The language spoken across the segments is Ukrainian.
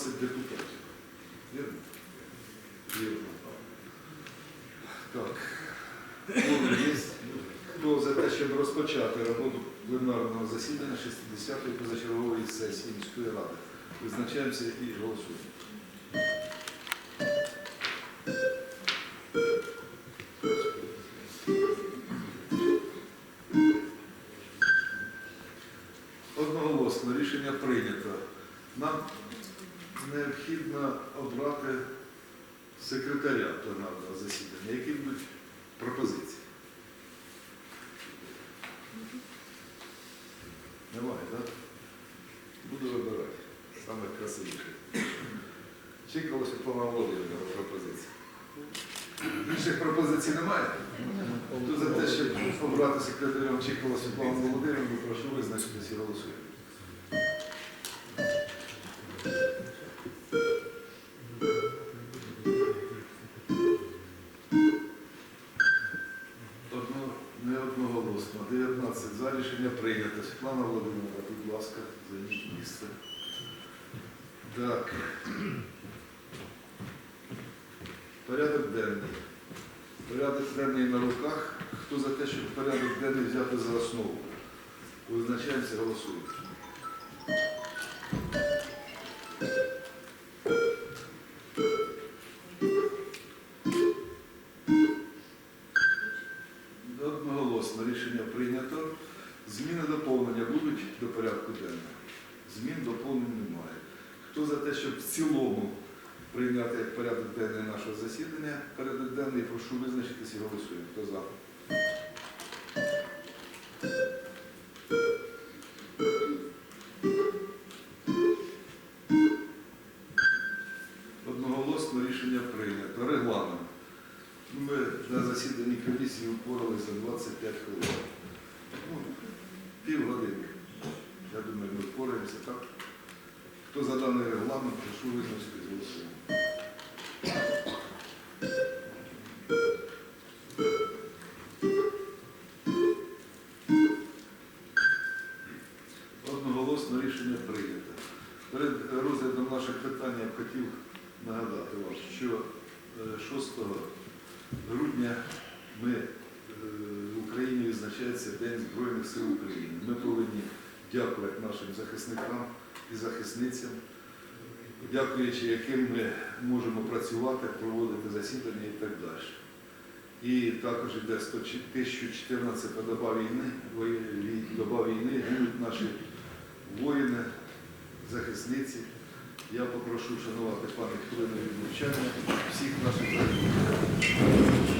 20 депутатів. Вірно? Вірно. Так. Є. Хто за те, щоб розпочати роботу пленарного засідання 60-ї позачергової сесії міської ради? Визначаємося і голосуємо. Саме красивіше. Чекало Світлана Володимирівна. Інших пропозицій немає? Хто за те, щоб обрати секретарем Чекало Світлану Володимирівну, прошу визначитися і голосуємо. Не одноголосно. 19 за рішення прийнято. Світлана Володимирівна, будь ласка, займіть місце. Так. Порядок денний. Порядок денний на руках. Хто за те, щоб порядок денний взяти за основу? Визначаємося, голосуємо. Одноголосно рішення прийнято. Зміни доповнення будуть до порядку денного. Змін доповнень немає. Хто за те, щоб в цілому прийняти як порядок денний нашого засідання, порядок денний, прошу визначитися і голосуємо. Хто за? Одноголосно рішення прийнято. Регламент. Ми на засіданні комісії упоралися за 25 хвилин. Ну, півгодини. Я думаю, ми впораємося так. Хто за даний регламент, прошу визначити голосування. Одноголосно рішення прийнято. Перед розглядом наших питань я б хотів нагадати вам, що е, 6 грудня ми е, в Україні відзначається День Збройних сил України. Ми повинні дякувати нашим захисникам і захисницям, дякуючи яким ми можемо працювати, проводити засідання і так далі. І також йде 1014 доба війни, доба війни, гинуть наші воїни, захисниці. Я попрошу вшанувати пам'ять хвилиною відмовчання всіх наших загиблих.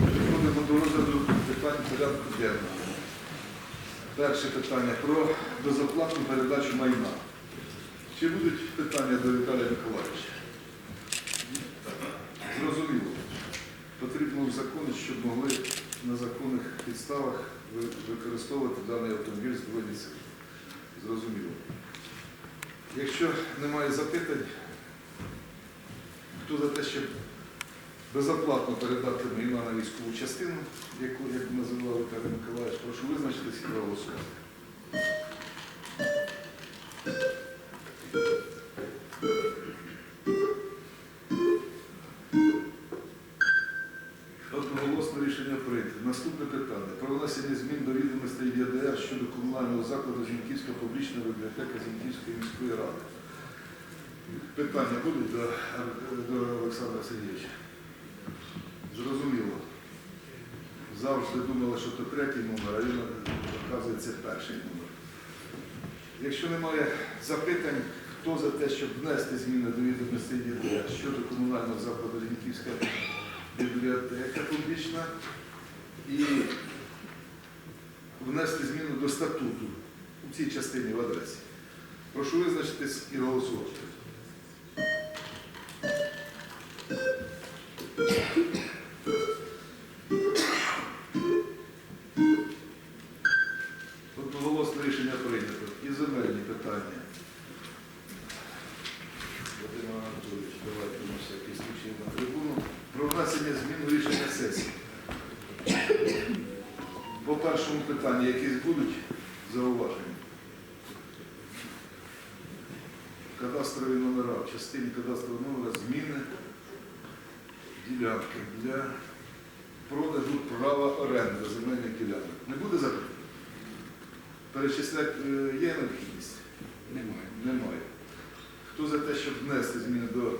Переходимо до розгляду питань порядку денного. Перше питання про безоплатну передачу майна. Чи будуть питання до Віталія Миколаївича? Зрозуміло. Потрібно в законі, щоб могли на законних підставах використовувати даний автомобіль Збройні сили. Зрозуміло. Якщо немає запитань, хто за те, щоб безоплатно передати майна на військову частину, яку, як називав Віталій Миколаївич, прошу визначитися і проголосувати. Одноголосно рішення прийнято. Наступне питання. Про внесення змін до відомостей ЄДР щодо комунального закладу Зіньківська публічна бібліотека Зіньківської міської ради. Питання будуть до, до Олександра Сергійовича? Зрозуміло. Завжди думали, що то третій номер, а він, оказується, перший номер. Якщо немає запитань, хто за те, щоб внести зміни до відомостей ЄДР щодо комунального закладу Лінківська бібліотека публічна і внести зміну до статуту у цій частині в адресі. Прошу визначитись і голосувати. Ділянки для продажу права оренди земельних ділянок. Не буде запитання? Перечисляти е, є необхідність? Немає. Немає. Хто за те, щоб внести зміни до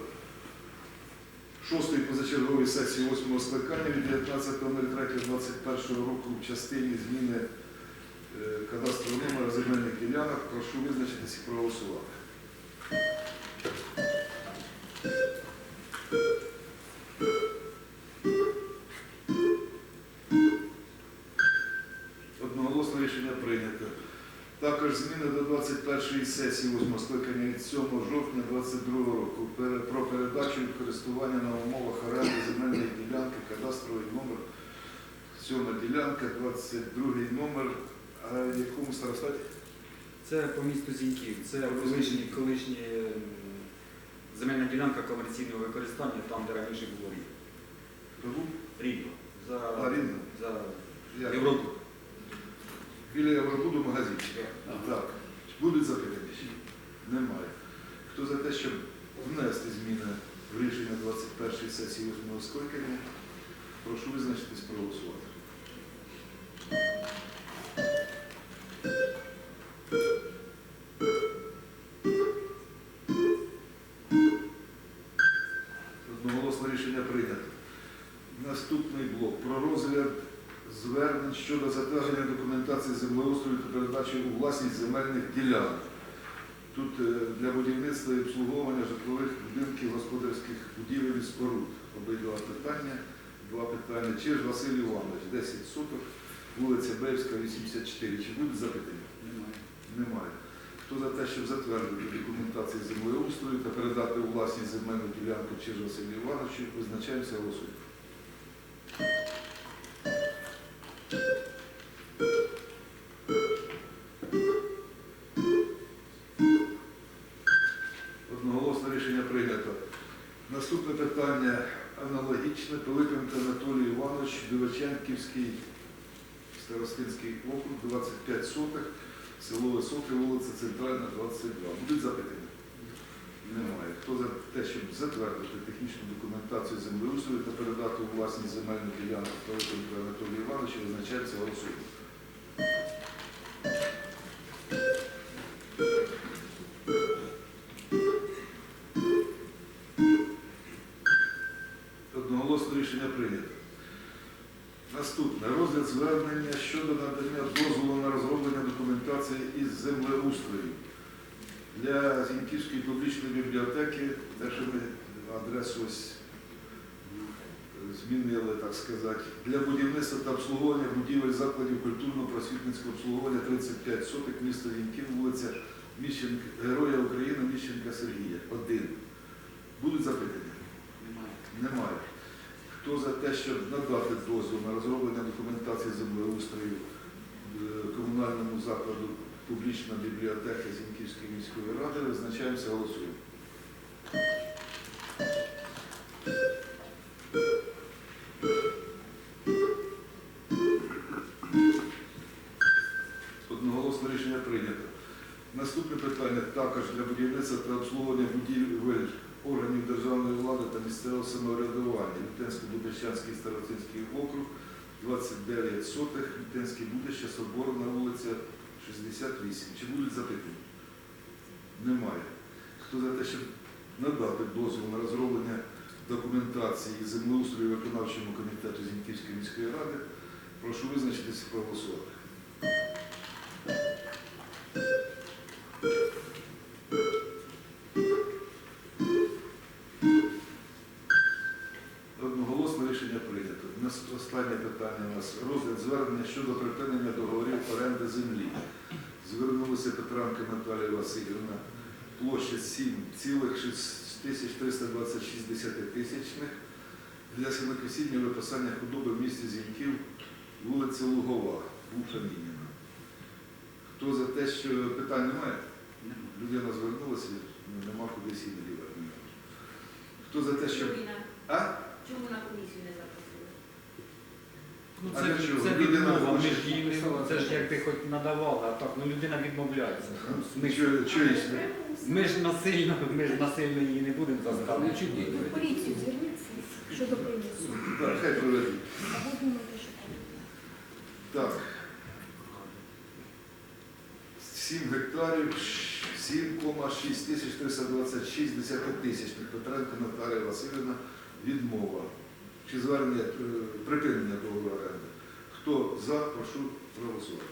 шостої позачергової сесії восьмого скликання від 19.03.21 року в частині зміни е, кадастрового номера земельних ділянок, прошу визначитись і проголосувати. 21-ї сесії 8 скликання від 7 жовтня 2022 року про передачу і користування на умовах оренди земельної ділянки, кадастровий номер, 7 ділянка, 22 номер, а в якому старостаті? Це по місту Зіньків. Це колишні, колишні ем, земельна ділянка комерційного використання, там, де раніше було рівно. Рівно. За, А, Рівно? за? Європу. Біля Євробуду магазинчик. Так. Будуть ще? Немає. Хто за те, щоб внести зміни в рішення 21-ї сесії 8 скликання, прошу визначитись проголосувати. Обидва питання. Два питання. Чиж Василь Іванович, 10 суток, вулиця Бельська, 84. Чи будуть запитання? Немає. Немає. Хто за те, щоб затвердити документацію землеустрою та передати у власність земельну ділянку Чиж Василю Івановичу, визначаємося голосуємо. Одноголосне рішення прийнято. Наступне питання аналогічне. Пилипенко Анатолій Іванович, Білоченківський Старостинський округ, 25 сотих, село Високе, вулиця Центральна, 22. Будуть запитання? Немає. Хто за те, щоб затвердити технічну документацію землеустрою та передати у власність земельну ділянку Пилипенко Анатолію Івановичу, визначається голосуємо. Для Зіньківської публічної бібліотеки, де ще ми адресу ось змінили, так сказати, для будівництва та обслуговування будівель закладів культурно-просвітницького обслуговування 35 сотих міста Зіньків, вулиця Міщенка, Героя України Міщенка Сергія. Один. Будуть запитання? Немає. Немає. Хто за те, щоб надати дозвіл на розроблення документації землеустрою е, комунальному закладу публічна бібліотека Зіньківської міської ради, визначаємося, голосуємо. Одноголосне рішення прийнято. Наступне питання також для будівництва та обслуговування будівель органів державної влади та місцевого самоврядування. Лютенсько-Будищанський старостинський округ, 29 сотих, Лютенське Будище, Соборна вулиця, 68. Чи будуть запитання? Немає. Хто за те, щоб надати дозвіл на розроблення документації землеустрою виконавчому комітету Зіньківської міської ради. Прошу визначитися і проголосувати. Одноголосне рішення прийнято. Останнє питання у нас розгляд звернення щодо припинення. Петренко Наталія Васильівна, площа 7,6326 тисячних для сінокосіння виписання худоби в місті Зіньків, вулиця Лугова, Буша Мініна. Хто за те, що питань немає? Людина звернулася, ну, нема куди сіти дівати. Хто за те, що. А? Чому на комісію не запросили? Ну, А для чого? це Людина відмова, хоче- ж ж ти хоч надавала, а так, ну людина відмовляється. Ми, ж- Чого- чого є? ми ж насильно, ми ж насильно її не будемо заставити. Поліцію зверніться щодо принесу. Так, хай там. Так. 7 гектарів, 7,6 тисяч 326 десятитисячних. Петренко Наталія Васильівна відмова. Чи звернення е, припинення договору оренди? Хто за, прошу проголосувати.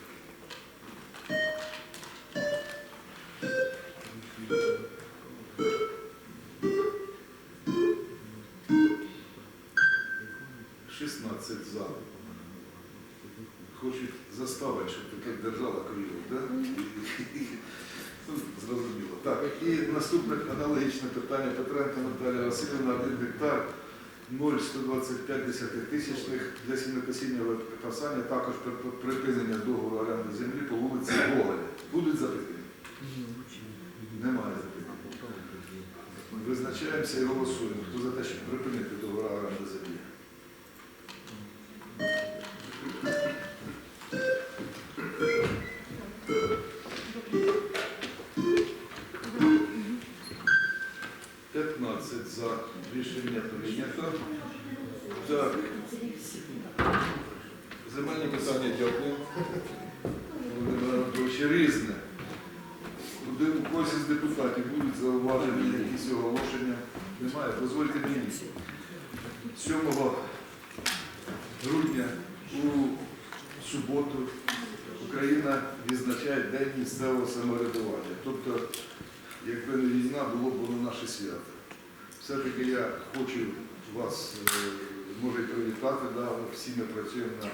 Шістнадцять за. Хочуть заставити, щоб таке держава корів, да? Ну, Зрозуміло. Так, і наступне аналогічне питання Петренко Наталія Васильівна, 1 гектар 0,125 тисячних для сінокосіння підписання також при- при- припинення договору оренди землі по вулиці Гоголя. Будуть запитання? Немає запитань. Визначаємося і голосуємо. Хто за те, щоб припинити договор оренди землі? П'ятнадцять за рішення прийнято. Так. Земельні питання дякую. Різне. У когось із депутатів будуть зауваження, якісь оголошення. Немає. Дозвольте мені. 7 грудня у суботу Україна відзначає День місцевого самоврядування. Тобто, якби не війна, було б воно наше свято. Все-таки я хочу вас, е, може, привітати, да, всі ми працюємо на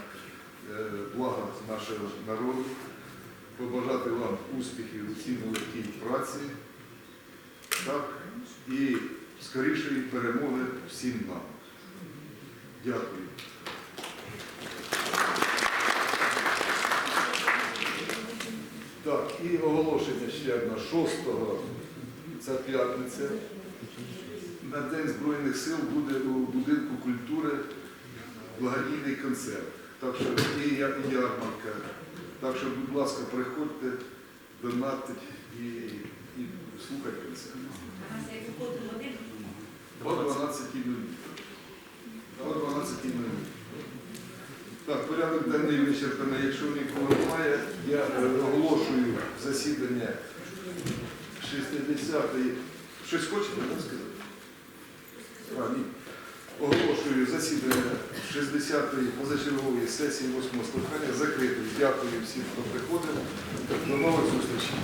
е, благо нашого народу, побажати вам успіхів у цій нелегкій праці так, і скорішої перемоги всім нам. Дякую. Так, і оголошення ще одне. 6-го, це п'ятниця. На День Збройних сил буде у будинку культури благодійний концерт. Так що і ярмарка. Так що, будь ласка, приходьте, донатить і, і слухайте концерт. О 12.00. О 12.00. Так, порядок денний вичерпаний. Якщо нікого немає, я оголошую засідання 60-ї. Щось хочете так сказати? А, ні. Оголошую засідання 60-ї позачергової сесії 8-го скликання закритою. Дякую всім, хто приходив. До нових зустрічей.